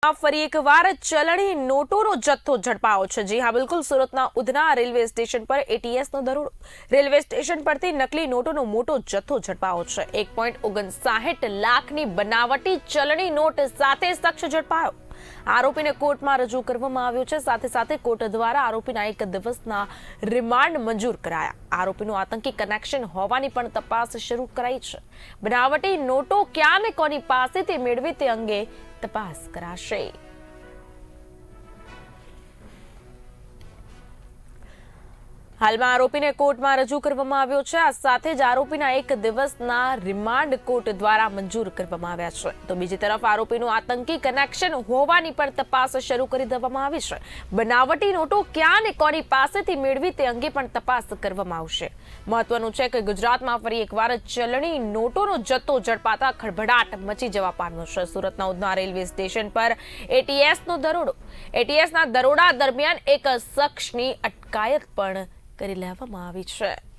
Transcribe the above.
ફરી એકવાર ચલણી નોટોનો જથ્થો ઝડપાયો છે. જી હા, બિલકુલ સુરતના ઉધના રેલવે સ્ટેશન પર એટીએસનો દરોડો. રેલવે સ્ટેશન પરથી નકલી નોટોનો મોટો જથ્થો ઝડપાયો છે. એક પોઈન્ટ ઓગણસાઠ લાખની બનાવટી ચલણી નોટ સાથે શખ્સ ઝડપાયો. આરોપીને કોર્ટમાં રજૂ કરવામાં આવ્યો છે. સાથે સાથે કોર્ટ દ્વારા આરોપીના એક દિવસના રિમાન્ડ મંજૂર કરાયા. આરોપીનું આતંકી કનેક્શન હોવાની પણ તપાસ શરૂ કરાઈ છે. બનાવટી નોટો ક્યાં ને કોની પાસેથી મેળવી તે અંગે તપાસ કરાશે. હાલમાં આરોપીને કોર્ટમાં રજૂ કરવામાં આવ્યો છે. આ સાથે જ આરોપીના એક દિવસના રિમાન્ડ કોર્ટ દ્વારા મંજૂર કરવામાં આવ્યા છે. તો બીજી તરફ આરોપીનું આતંકી કનેક્શન હોવાની પણ તપાસ શરૂ કરી દેવામાં આવી છે. બનાવટી નોટો ક્યાં ને કોની પાસેથી મેળવી તે અંગે પણ તપાસ કરવામાં આવશે. મહત્વનું છે કે ગુજરાતમાં ફરી એકવાર ચલણી નોટોનો જથ્થો ઝડપાતા ખળભળાટ મચી જવા પામ્યો છે. સુરતના ઉધના રેલવે સ્ટેશન પર એટીએસનો દરોડો. એટીએસના દરોડા દરમિયાન એક શખ્સની અટકાયત પણ કરી લેવામાં આવી છે.